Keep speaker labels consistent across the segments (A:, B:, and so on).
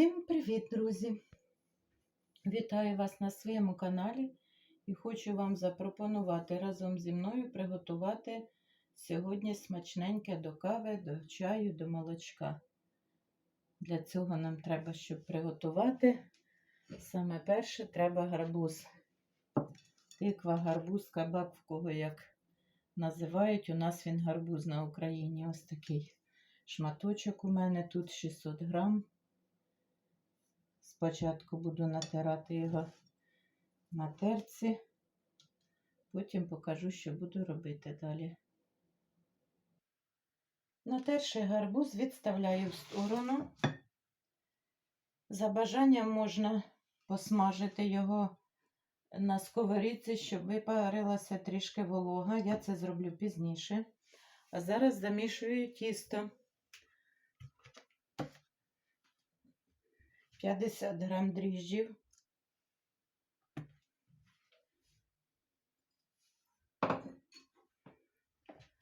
A: Всім привіт, друзі! Вітаю вас на своєму каналі і хочу вам запропонувати разом зі мною приготувати сьогодні смачненьке до кави, до чаю, до молочка. Для цього нам треба, щоб приготувати. Саме перше треба гарбуз. Тиква, гарбуз, кабак, в кого як називають. У нас він гарбуз на Україні. Ось такий шматочок у мене тут 600 грам. Спочатку буду натирати його на терці, потім покажу, що буду робити далі. Натерший гарбуз відставляю в сторону. За бажанням можна посмажити його на сковорідці, щоб випарилася трішки волога. Я це зроблю пізніше. А зараз замішую тісто. 50 грам дріжджів.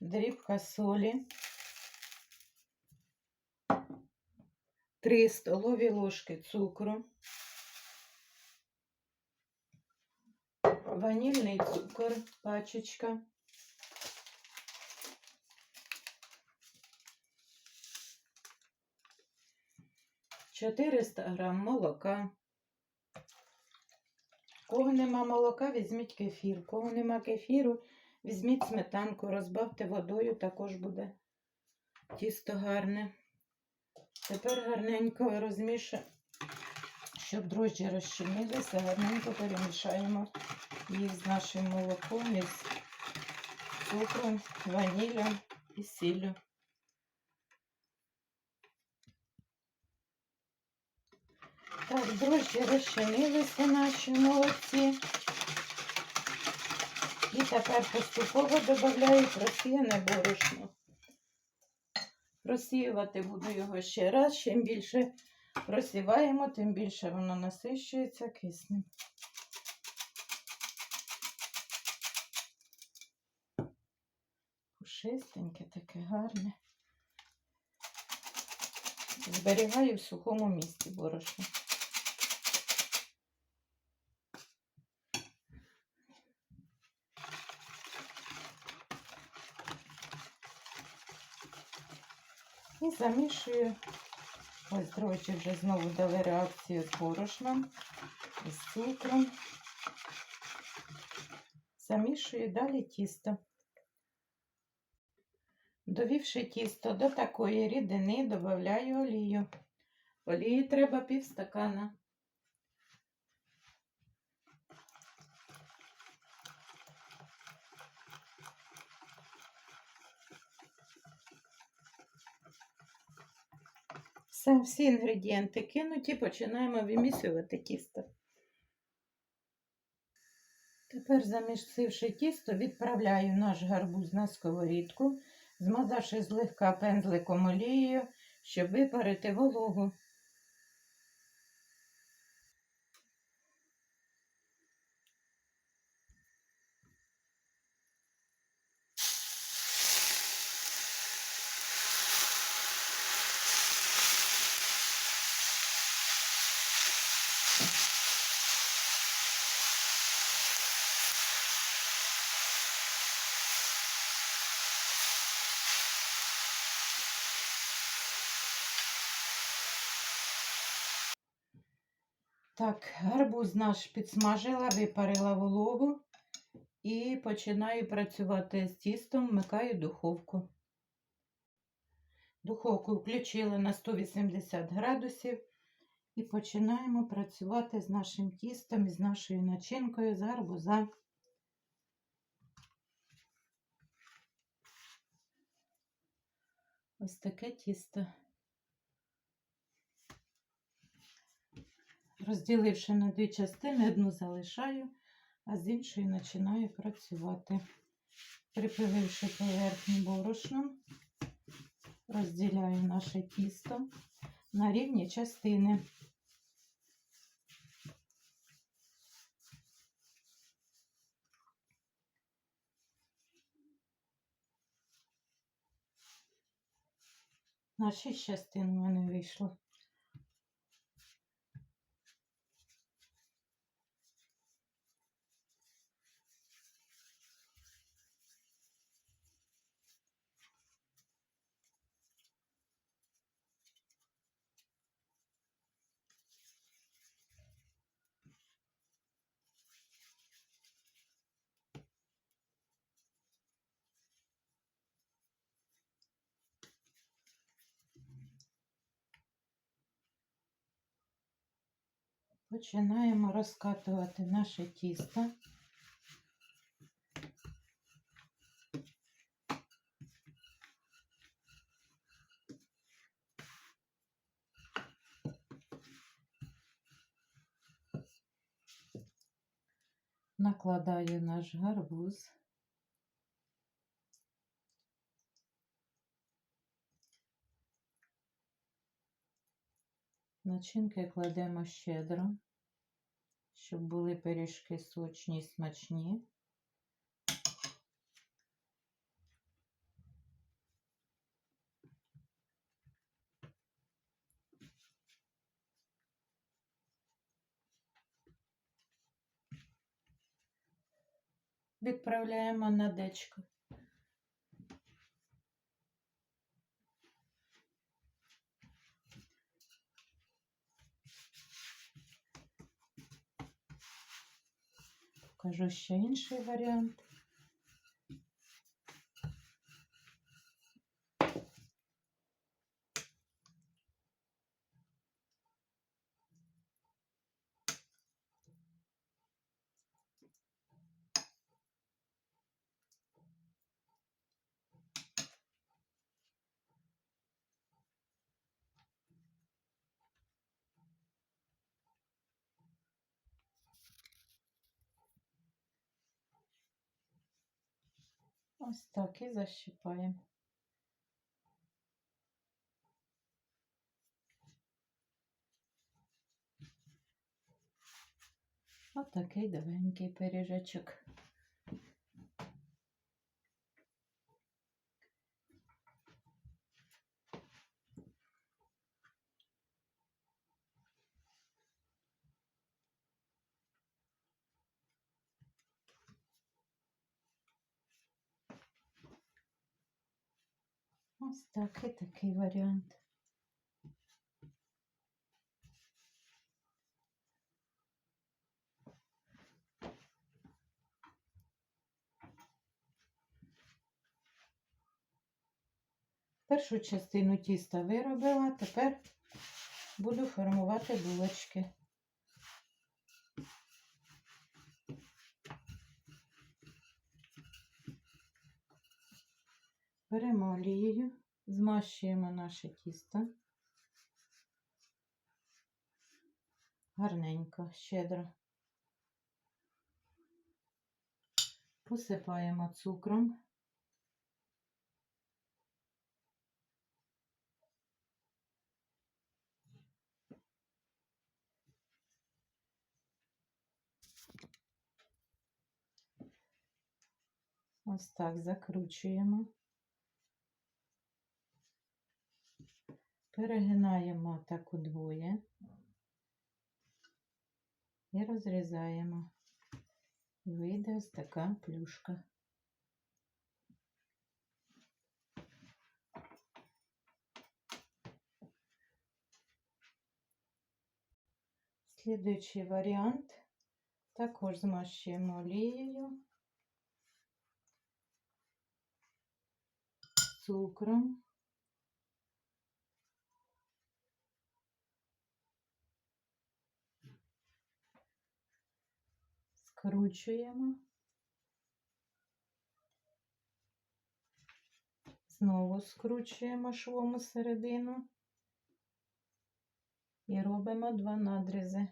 A: Дрібка солі. 3 столові ложки цукру. Ванільний цукор, пачечка. Чотириста грам молока. Кого нема молока, візьміть кефір. Кого нема кефіру, візьміть сметанку, розбавте водою, також буде тісто гарне. Тепер гарненько розмішуємо, щоб дрожджі розчинилися, гарненько перемішаємо їх з нашим молоком, із цукром, ванілем і сіллю. Так, дрожжі розчинилися наші молодці. І тепер поступово додаю просіяне борошно. Просіювати буду його ще раз. Чим більше просіваємо, тим більше воно насищується киснем. Пушистеньке, таке гарне. Зберігаю в сухому місці борошно. І замішую. Ось дрожжі вже знову дали реакцію з борошном, і з цукром. Замішую далі тісто. Довівши тісто до такої рідини, додаю олію. Олії треба пів стакана. Все, всі інгредієнти кинуті, починаємо вимісювати тісто. Тепер, замісивши тісто, відправляю наш гарбуз на сковорідку, змазавши злегка пензликом олією, щоб випарити вологу. Так, гарбуз наш підсмажила, випарила вологу і починаю працювати з тістом, вмикаю духовку. Духовку включили на 180 градусів і починаємо працювати з нашим тістом і з нашою начинкою з гарбуза. Ось таке тісто. Розділивши на дві частини, одну залишаю, а з іншою починаю працювати. Припиливши поверхню борошном, розділяю наше тісто на рівні частини. На шість частин у мене вийшло. Починаємо розкатувати наше тісто. Накладаю наш гарбуз. Начинки кладемо щедро, щоб були пиріжки сочні й смачні. Відправляємо на дечко. Покажу ще інший варіант. Ось так і защипаємо. Отакий довенький пиріжечок. Ось такий варіант. Першу частину тіста виробила, тепер буду формувати булочки. Беремо олією, змащуємо наше тісто. Гарненько, щедро. Посипаємо цукром. Ось так закручуємо. Перегинаємо так удвоє і розрізаємо. Вийде ось така плюшка. Слідуючий варіант також змащуємо олією, цукром. Скручуємо. Знову скручуємо швом середину і робимо два надрізи.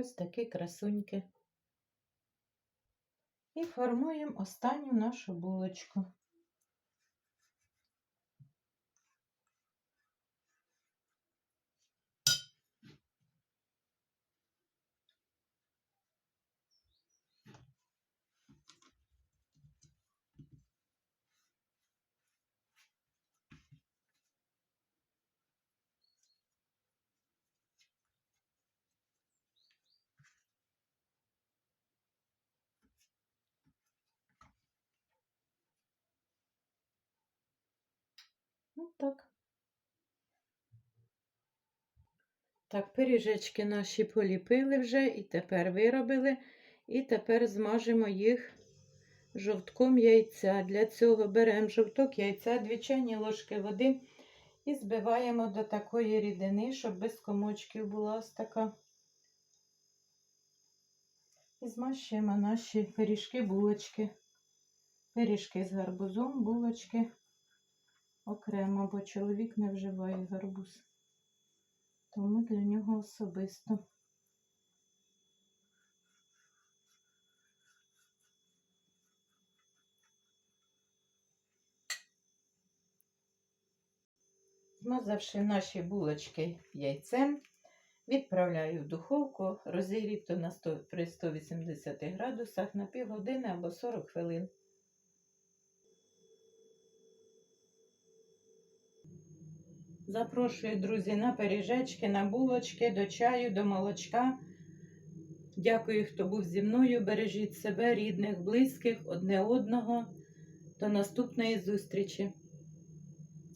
A: Ось такі красуньки. І формуємо останню нашу булочку. Так. Так, пиріжечки наші поліпили вже і тепер виробили. І тепер змажемо їх жовтком яйця. Для цього беремо жовток яйця, 2 чайні ложки води і збиваємо до такої рідини, щоб без комочків була ось така. І змащуємо наші пиріжки, булочки. Пиріжки з гарбузом, булочки окремо, бо чоловік не вживає гарбуз. Тому для нього особисто. Змазавши наші булочки яйцем, відправляю в духовку розігріту на 100, при 180 градусах на півгодини або 40 хвилин. Запрошую, друзі, на пиріжечки, на булочки, до чаю, до молочка. Дякую, хто був зі мною. Бережіть себе, рідних, близьких, одне одного. До наступної зустрічі!